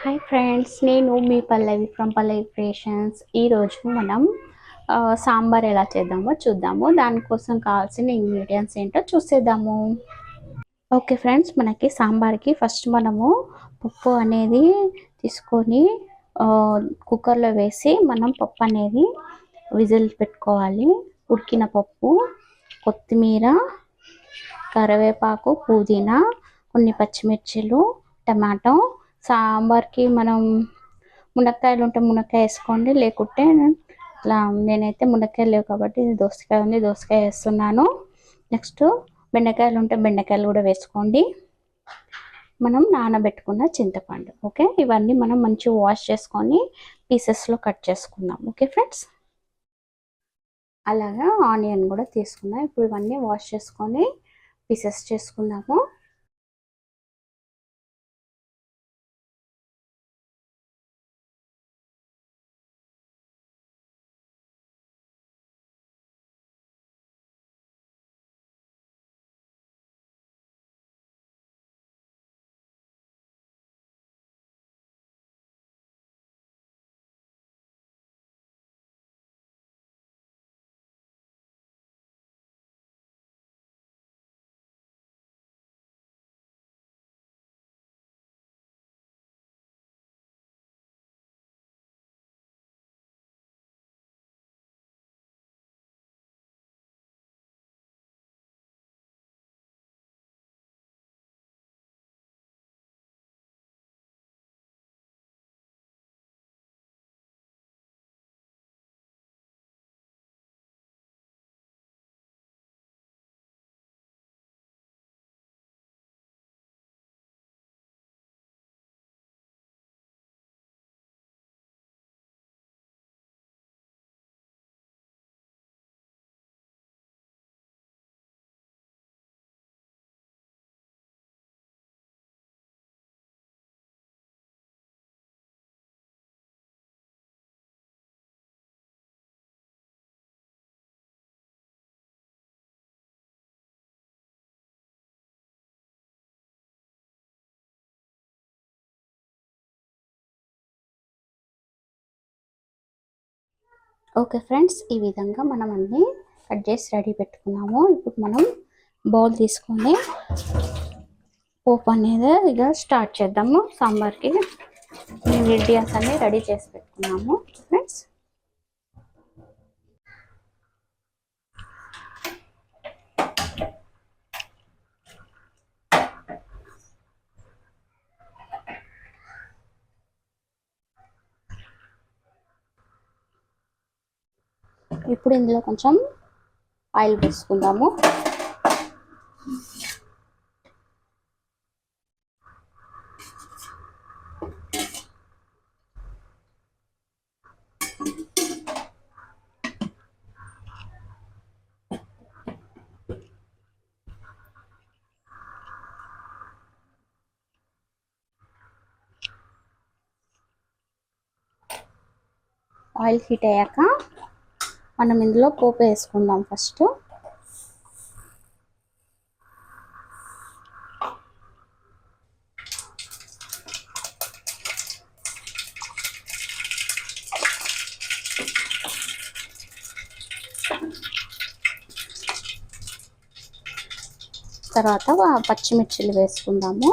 Hi friends నేను మీ పల్లవి from Pallavi creations ఈరోజు మనం సాంబార్ ఎలా చేద్దామో చూద్దాము. దానికోసం కావాల్సిన ఇంగ్రీడియంట్స్ ఏంటో చూసేద్దాము. ఓకే ఫ్రెండ్స్ మనకి సాంబార్కి ఫస్ట్ మనము పప్పు అనేది తీసుకొని కుక్కర్లో వేసి మనం పప్పు అనేది విజిల్ పెట్టుకోవాలి. ఉడికిన పప్పు కొత్తిమీర కరివేపాకు పుదీనా కొన్ని పచ్చిమిర్చిలు టమాటో సాంబార్కి మనం మునక్కాయలు ఉంటే మునక్కాయ వేసుకోండి లేకుంటే ఇట్లా నేనైతే మునక్కాయలు లేవు కాబట్టి దోసకాయ ఉంది దోసకాయ వేస్తున్నాను. నెక్స్ట్ బెండకాయలు ఉంటే బెండకాయలు కూడా వేసుకోండి. మనం నానబెట్టుకున్న చింతపండు ఓకే? ఇవన్నీ మనం మంచిగా వాష్ చేసుకొని పీసెస్లో కట్ చేసుకుందాం ఓకే ఫ్రెండ్స్? అలాగా ఆనియన్ కూడా తీసుకుందాం. ఇప్పుడు ఇవన్నీ వాష్ చేసుకొని పీసెస్ చేసుకుందాము. ఓకే ఫ్రెండ్స్ ఈ విధంగా మనం అన్ని కట్ చేసి రెడీ పెట్టుకున్నాము. ఇప్పుడు మనం బౌల్ తీసుకొని పోపు అనేది ఇక స్టార్ట్ చేద్దాము. సాంబార్కి ఇంగ్రీడియంట్స్ అన్ని రెడీ చేసి పెట్టుకున్నాము. ఫ్రెండ్స్ ఇప్పుడు ఇందులో కొంచెం ఆయిల్ వేసుకుందాము. ఆయిల్ హీట్ అయ్యాక మనం ఇందులో పోపు వేసుకుందాం ఫస్ట్. తర్వాత పచ్చిమిర్చిలు వేసుకుందాము.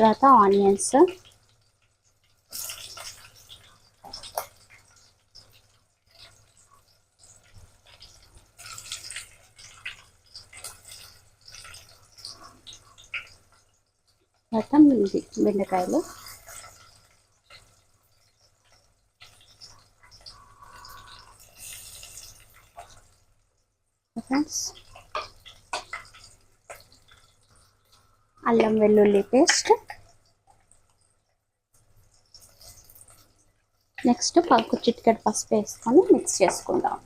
తర్వాత ఆనియన్స్. తర్వాత బెండకాయలు. ఫ్రెండ్స్ అల్లం వెల్లుల్లి పేస్ట్. నెక్స్ట్ పప్పు చిట్కెట్ పసుపు వేసుకొని మిక్స్ చేసుకుందాం.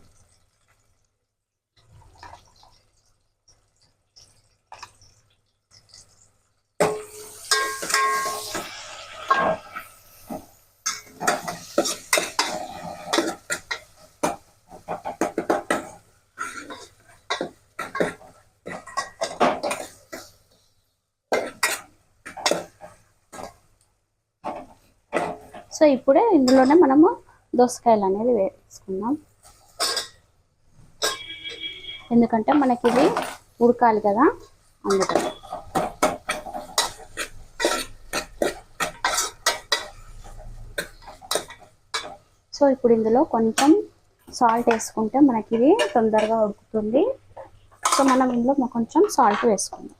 సో ఇప్పుడే ఇందులోనే మనము దోసకాయలు అనేది వేసుకుందాం. ఎందుకంటే మనకి ఇది ఉడకాలి కదా అందుకని. సో ఇప్పుడు ఇందులో కొంచెం సాల్ట్ వేసుకుంటే మనకి ఇది తొందరగా ఉడుకుతుంది. సో మనం ఇందులో కొంచెం సాల్ట్ వేసుకుందాం.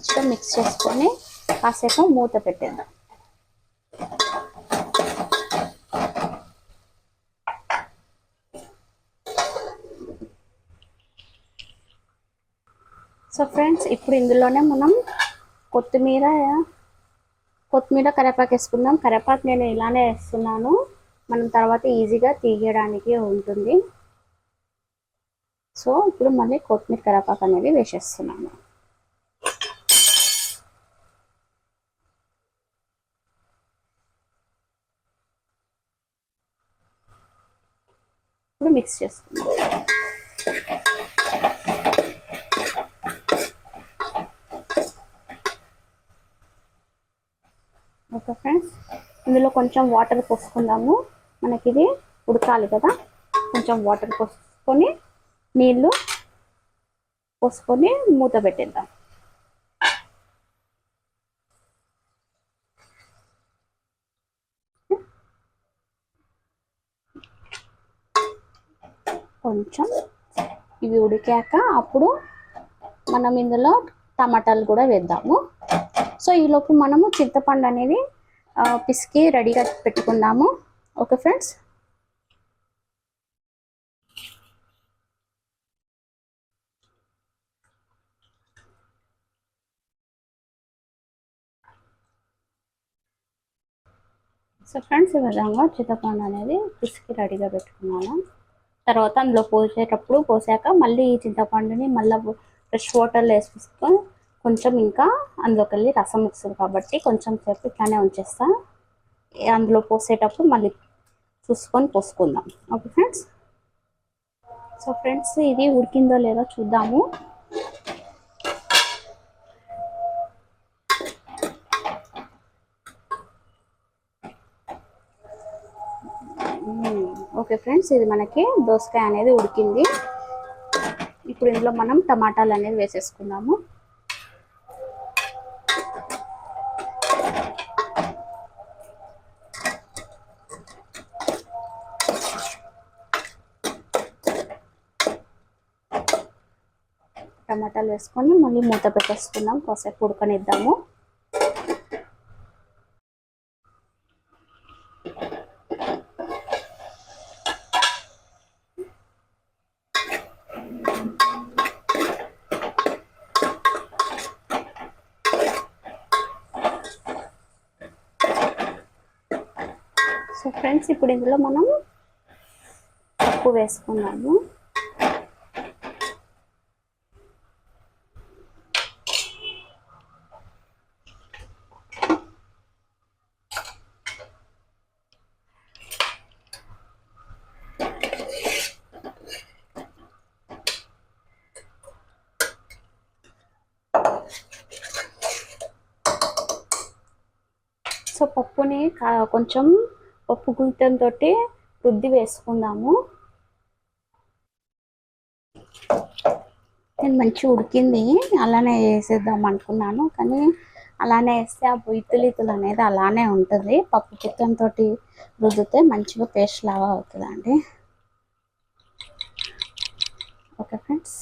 మంచిగా మిక్స్ చేసుకొని కాసేపు మూత పెట్టేద్దాం. సో ఫ్రెండ్స్ ఇప్పుడు ఇందులోనే మనం కొత్తిమీర కొత్తిమీర కరేపాకు వేసుకుందాం. కరేపాకు నేను ఇలానే వేస్తున్నాను. మనం తర్వాత ఈజీగా తీయడానికి ఉంటుంది. సో ఇప్పుడు మళ్ళీ కొత్తిమీర కరేపాకు అనేది వేసేస్తున్నాను. మిక్స్ చేసుకుందాం ఓకే ఫ్రెండ్స్ ఇందులో కొంచెం వాటర్ పోసుకుందాము. మనకి ఇది ఉడకాలి కదా. కొంచెం వాటర్ పోసుకొని నీళ్ళు పోసుకొని మూత పెట్టేద్దాం. కొంచెం ఇవి ఉడికాక అప్పుడు మనం ఇందులో టమాటాలు కూడా వేద్దాము. సో ఈలోపు మనము చింతపండు అనేది పిసికి రెడీగా పెట్టుకుందాము. Okay friends? సో ఫ్రెండ్స్ ఈ విధంగా చింతపండు అనేది పిసికి రెడీగా పెట్టుకున్నాను తర్వాత అందులో పోసేటప్పుడు పోసాక మళ్ళీ ఈ చింతపండుని మళ్ళీ ఫ్రెష్ వాటర్లో వేసుకొని కొంచెం ఇంకా అందులోకి వెళ్ళి రసం వస్తుంది కాబట్టి కొంచెం సేపు ఇట్లానే ఉంచేస్తా. అందులో పోసేటప్పుడు మళ్ళీ చూసుకొని పోసుకుందాం. Okay friends? సో ఫ్రెండ్స్ ఇది ఉడికిందో లేదో చూద్దాము. ఓకే ఫ్రెండ్స్ ఇది మనకి దోసకాయ అనేది ఉడికింది. ఇప్పుడు ఇందులో మనం టమాటాలు అనేది వేసేసుకుందాము. టమాటాలు వేసుకొని మళ్ళీ మూత పెట్టేసుకుందాం. కాసేపు ఉడకనిద్దాము. సో ఫ్రెండ్స్ ఇప్పుడు ఇందులో మనం పప్పు వేసుకున్నాము సో పప్పుని కొంచెం పప్పు గుంతంతో రుద్ది వేసుకుందాము. నేను మంచి ఉడికింది అలానే వేసేద్దాం అనుకున్నాను. కానీ అలానే వేస్తే ఆ ఇత్తులు అనేది అలానే ఉంటుంది. పప్పు చిత్తంతో రుద్దితే మంచిగా పేస్ట్ లాగా అవుతుందండి. ఓకే ఫ్రెండ్స్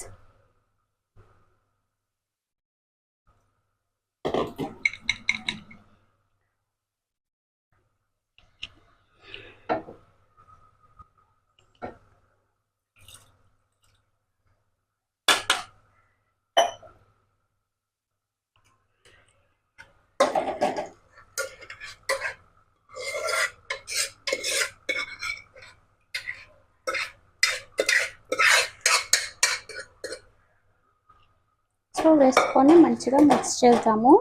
సో వేసుకొని మంచిగా మిక్స్ చేద్దాము.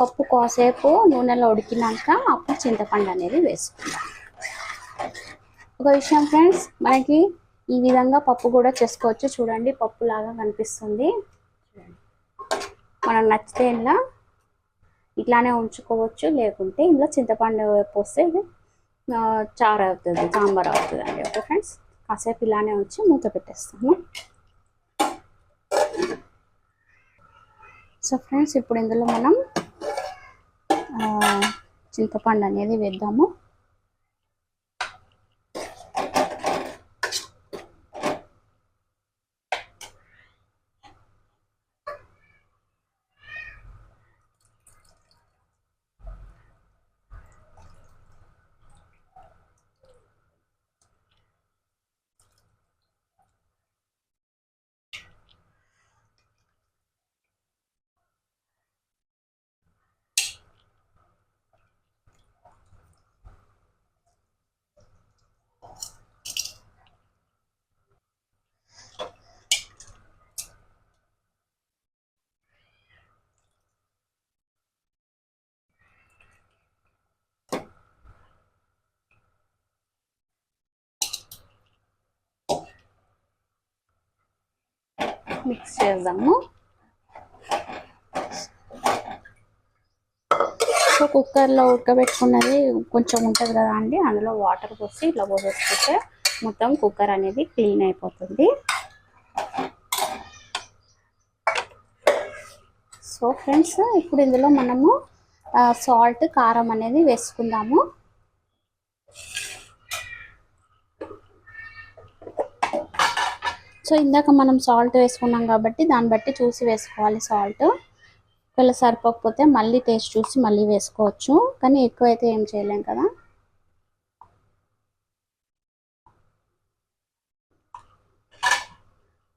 పప్పు కాసేపు నూనెలో ఉడికినాక అప్పుడు చింతపండు అనేది వేసుకుందాం. ఒక విషయం ఫ్రెండ్స్ మనకి ఈ విధంగా పప్పు కూడా చేసుకోవచ్చు. చూడండి పప్పు లాగా కనిపిస్తుంది. మనం నచ్చితే ఇలా ఇట్లానే ఉంచుకోవచ్చు. లేకుంటే ఇందులో చింతపండు పోస్తే ఇది చారు అవుతుంది సాంబార్ అవుతుంది అండి. ఓకే ఫ్రెండ్స్ కాసేపు ఇలానే ఉంచి మూత పెట్టేస్తాను సో ఫ్రెండ్స్ ఇప్పుడు ఇందులో మనం చింతపండు అనేది వేద్దాము. మిక్స్ చేద్దాము. సో కుక్కర్లో ఉడకబెట్టుకున్నది కొంచెం ఉంటుంది కదా అండి అందులో వాటర్ పోసి ఇట్లా పోసేసుకుంటే మొత్తం కుక్కర్ అనేది క్లీన్ అయిపోతుంది. సో ఫ్రెండ్స్ ఇప్పుడు ఇందులో మనము సాల్ట్ కారం అనేది వేసుకుందాము. సో ఇందాక మనం సాల్ట్ వేసుకున్నాం కాబట్టి దాన్ని బట్టి చూసి వేసుకోవాలి సాల్ట్ ఒకవేళ సరిపోకపోతే మళ్ళీ టేస్ట్ చూసి మళ్ళీ వేసుకోవచ్చు. కానీ ఎక్కువైతే ఏం చేయలేం కదా.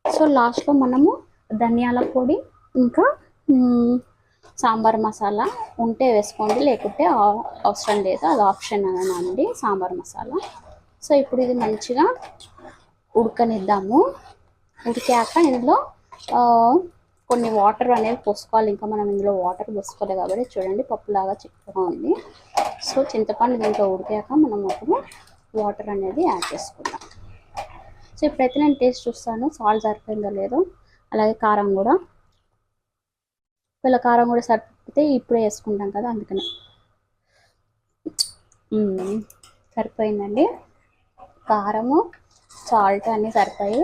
సో లాస్ట్లో మనము ధనియాల పొడి ఇంకా సాంబార్ మసాలా ఉంటే వేసుకోండి. లేకుంటే అవసరం లేదు. అది ఆప్షన్ అండి సాంబార్ మసాలా. సో ఇప్పుడు ఇది మంచిగా ఉడకనిద్దాము. ఉడికాక ఇందులో కొన్ని వాటర్ అనేది పోసుకోవాలి. ఇంకా మనం ఇందులో వాటర్ పోసుకోవాలి కాబట్టి చూడండి పప్పులాగా చిక్కగా ఉంది. సో చింతపండు దీంట్లో ఉడికాక మనం అప్పుడు వాటర్ అనేది యాడ్ చేసుకుందాం. సో ఇప్పుడైతే నేను టేస్ట్ చూస్తాను. సాల్ట్ సరిపోయిందో లేదో అలాగే కారం కూడా. ఒకవేళ కారం కూడా సరిపోతే ఇప్పుడే వేసుకుంటాం కదా అందుకని. సరిపోయిందండి. కారము సాల్ట్ అన్నీ సరిపోయి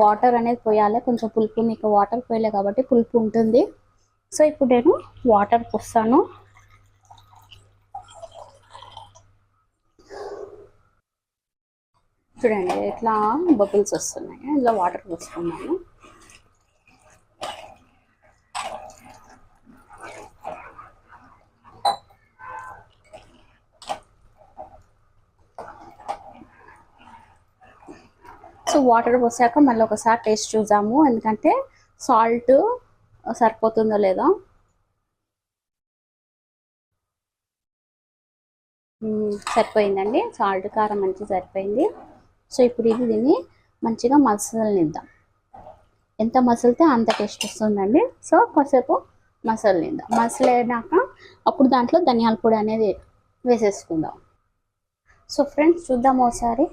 వాటర్ అనేది పోయాలి. కొంచెం పులుపు మీకు వాటర్ పోయలే కాబట్టి పులుపు ఉంటుంది. సో ఇప్పుడు నేను వాటర్ పోస్తాను. చూడండి ఇట్లా బబుల్స్ వస్తున్నాయి ఇట్లా వాటర్ పోసుకున్నాను సో వాటర్ పోసాక మళ్ళీ ఒకసారి టేస్ట్ చూద్దాము. ఎందుకంటే సాల్ట్ సరిపోతుందో లేదో. సరిపోయిందండి. సాల్ట్ కారం మంచిగా సరిపోయింది. సో ఇప్పుడు ఇది దీన్ని మంచిగా మసలనిద్దాం. ఎంత మసలితే అంత టేస్ట్ వస్తుందండి. సో కాసేపు మసలనిద్దాం. మసలైనాక అప్పుడు దాంట్లో ధనియాల పొడి అనేది వేసేసుకుందాం. సో ఫ్రెండ్స్ చూద్దాం ఒకసారి.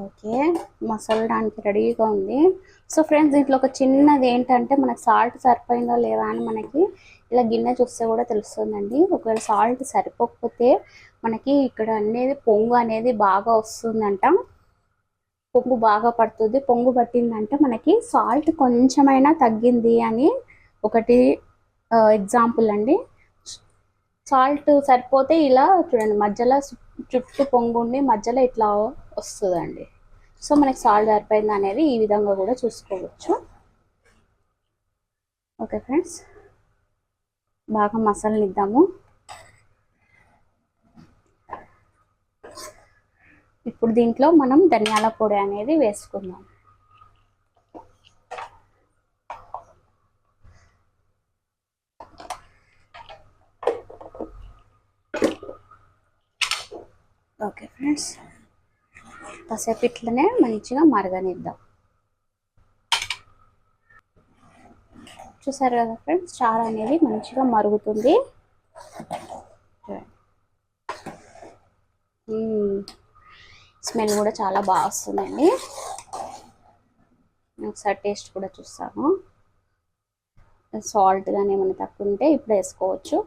ఓకే. మసలడానికి రెడీగా ఉంది. సో ఫ్రెండ్స్ దీంట్లో ఒక చిన్నది ఏంటంటే మనకు సాల్ట్ సరిపోయిందో లేదా అని మనకి ఇలా గిన్నె చూస్తే కూడా తెలుస్తుందండి. ఒకవేళ సాల్ట్ సరిపోకపోతే మనకి ఇక్కడ అనేది పొంగు అనేది బాగా వస్తుందంట. పొంగు బాగా పడుతుంది. పొంగు పట్టిందంటే మనకి సాల్ట్ కొంచెమైనా తగ్గింది అని ఒకటి ఎగ్జాంపుల్ అండి. సాల్ట్ సరిపోతే ఇలా చూడండి మధ్యలో చుట్టూ పొంగుండి మధ్యలో ఇట్లా వస్తుందండి. సో మనకి సాల్ట్ సరిపోయింది అనేది ఈ విధంగా కూడా చూసుకోవచ్చు. Okay friends. బాగా మసాలానిద్దాము. ఇప్పుడు దీంట్లో మనం ధనియాల పొడి అనేది వేసుకుందాం. Okay friends. కాసేపు ఇట్లనే మంచిగా మరగనిద్దాం. చూసారు కదా ఫ్రెండ్స్ చారు అనేది మంచిగా మరుగుతుంది. స్మెల్ కూడా చాలా బాగా వస్తుందండి. ఒకసారి టేస్ట్ కూడా చూస్తాను. సాల్ట్ కానీ ఏమైనా తక్కువ ఉంటే ఇప్పుడు వేసుకోవచ్చు.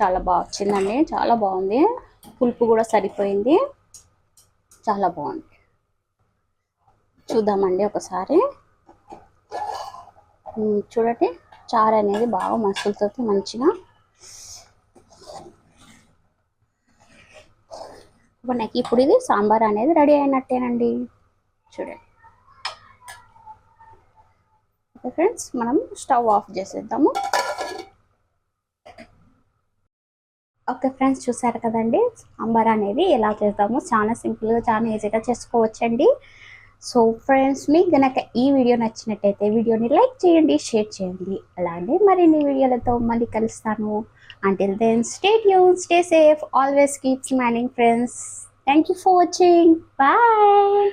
చాలా బాగా వచ్చిందండి. చాలా బాగుంది. పులుపు కూడా సరిపోయింది. చాలా బాగుంది. చూద్దామండి ఒకసారి. చూడండి. చారు అనేది బాగా మసులుతో మంచిగా మనకి ఇప్పుడు ఇది సాంబార్ అనేది రెడీ అయినట్టేనండి. చూడండి. ఓకే ఫ్రెండ్స్ మనం స్టవ్ ఆఫ్ చేసేద్దాము. ఓకే ఫ్రెండ్స్ చూసారు కదండి? సాంబార్ అనేది ఎలా చేద్దాము చాలా సింపుల్గా చాలా ఈజీగా చేసుకోవచ్చండి. సో ఫ్రెండ్స్ మీకు గనక ఈ వీడియో నచ్చినట్టయితే వీడియోని లైక్ చేయండి షేర్ చేయండి. అలానే మరిన్ని వీడియోలతో మళ్ళీ కలుస్తాను. Until then stay tuned stay safe always keep smiling friends thank you for watching bye